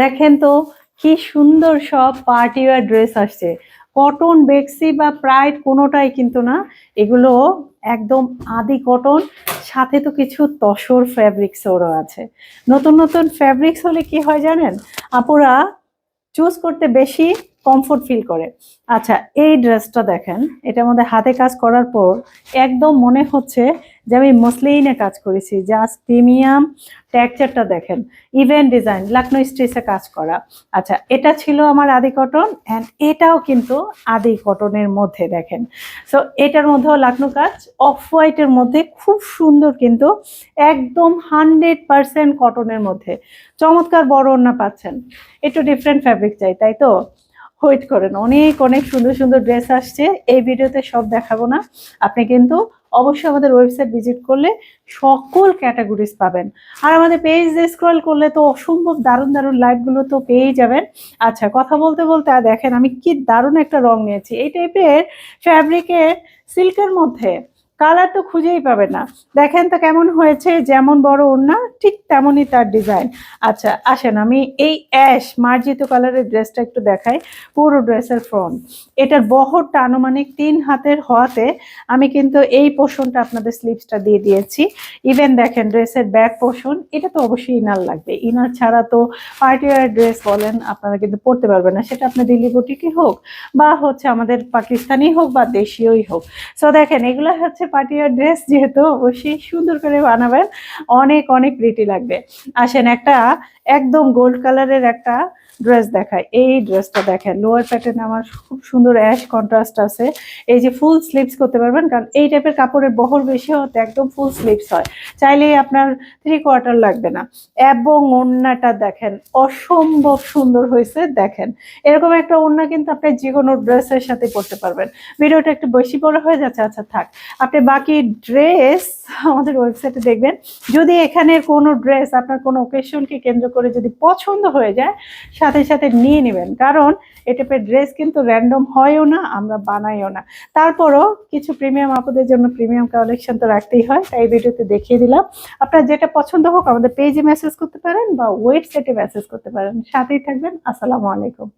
দেখেন তো, কি সুন্দর সব পার্টি ওয়ার ড্রেস আসছে। কটন বেক্সি বা প্রাইড কোনোটাই কিন্তু না, এগুলো একদম আদি কটন সাথে তো কিছু তসর ফ্যাব্রিক্স ওরও আছে নতুন নতুন ফ্যাব্রিক্স হলে কি হয় জানেন? আপুরা চুজ করতে বেশি কমফোর্ট ফিল করে। আচ্ছা এই ড্রেসটা দেখেন, এটার মধ্যে হাতে কাজ করার পর একদম মনে হচ্ছে যে আমি মসলিনে কাজ করেছি। জাস্ট প্রিমিয়াম টেক্সচারটা দেখেন ইভেন্ট ডিজাইন লাকনো স্ট্রেসে কাজ করা। আচ্ছা এটা ছিল আমার আদি কটন অ্যান্ড এটাও কিন্তু আদি কটনের মধ্যে দেখেন। সো এটার মধ্যেও লাকনো কাজ অফ হোয়াইটের মধ্যে খুব সুন্দর কিন্তু একদম হান্ড্রেড পারসেন্ট কটনের মধ্যে। চমৎকার বড় ওড়না পাচ্ছেন। একটু ডিফারেন্ট ফ্যাব্রিক চাই, তাই তো? ওয়েট করেন, অনেক অনেক সুন্দর সুন্দর ড্রেস আসছে। এই ভিডিওতে সব দেখাবো না। আপনি কিন্তু অবশ্যই আমাদের ওয়েবসাইট ভিজিট করলে সকল ক্যাটাগরিজ পাবেন। আর আমাদের পেজ স্ক্রল করলে তো অসম্ভব দারুণ দারুণ লাইভগুলো তো পেয়েই যাবেন। আচ্ছা কথা বলতে বলতে দেখেন, আমি কি দারুণ একটা রং নিয়েছি। এই টাইপের ফ্যাব্রিকের সিল্কের মধ্যে কালার তো খুঁজেই পাবে না। দেখেন তো কেমন হয়েছে, যেমন বড় ওড়না ঠিক তেমনই তার ডিজাইন আচ্ছা আসেন আমি এই অ্যাশ মার্জিত কালারের ড্রেসটা একটু দেখাই, পুরো ড্রেসের ফ্রন্ট এটার বহরটা আনুমানিক তিন হাতের হওয়াতে আমি কিন্তু এই পোর্শনটা আপনাদের স্লিভসটা দিয়ে দিয়েছি। ইভেন দেখেন ড্রেসের ব্যাক পোর্শন এটা তো অবশ্যই ইনার লাগবে। ইনার ছাড়া তো পার্টি ওয়ার ড্রেস বলেন, আপনারা কিন্তু পরতে পারবেন না। সেটা আপনার দিল্লি বুটিকই হোক বা হচ্ছে আমাদের পাকিস্তানি হোক বা দেশীয়ই হোক। সো দেখেন, এগুলো হচ্ছে পার্টি ওয়ার ড্রেস যেহেতু অবশ্যই সুন্দর করে বানাবেন। অনেক অনেক প্রিটি লাগবে। আসেন একটা একদম গোল্ড কালারের একটা ড্রেস দেখায় এই ড্রেসটা দেখেন লোয়ার প্যাটার্ন আমার খুব সুন্দর অ্যাশ কন্ট্রাস্ট আছে। এই যে ফুল স্লিভস করতে পারবেন, কারণ এই টাইপের কাপড়ের বহর বেশি হতে একদম ফুল স্লিভস হয়। চাইলেই আপনার থ্রি কোয়ার্টার লাগবে না। এবং ওড়নাটা দেখেন, অসম্ভব সুন্দর হয়েছে, দেখেন। এরকম একটা ওড়না কিন্তু আপনি যে কোনো ড্রেসের সাথে পরতে পারবেন। ভিডিওটা একটু বেশি বড় হয়ে যাচ্ছে আচ্ছা থাক। আপনি বাকি ড্রেস আমাদের ওয়েবসাইটে দেখবেন। যদি এখানের কোনো ড্রেস আপনার কোনো ওকেশনকে কেন্দ্র করে যদি পছন্দ হয়ে যায়, সাথে সাথে নিয়ে নেবেন। কারণ এ টাইপের ড্রেস কিন্তু র্যান্ডম হয়ও না, আমরা বানাইও না। তারপরও কিছু প্রিমিয়াম আপুদের জন্য প্রিমিয়াম কালেকশন তো রাখতেই হয়, তাই ভিডিওতে দেখিয়ে দিলাম। আপনার যেটা পছন্দ হোক আমাদের পেজে মেসেজ করতে পারেন বা ওয়েবসাইটে মেসেজ করতে পারেন। সাথেই থাকবেন, আসসালামু আলাইকুম।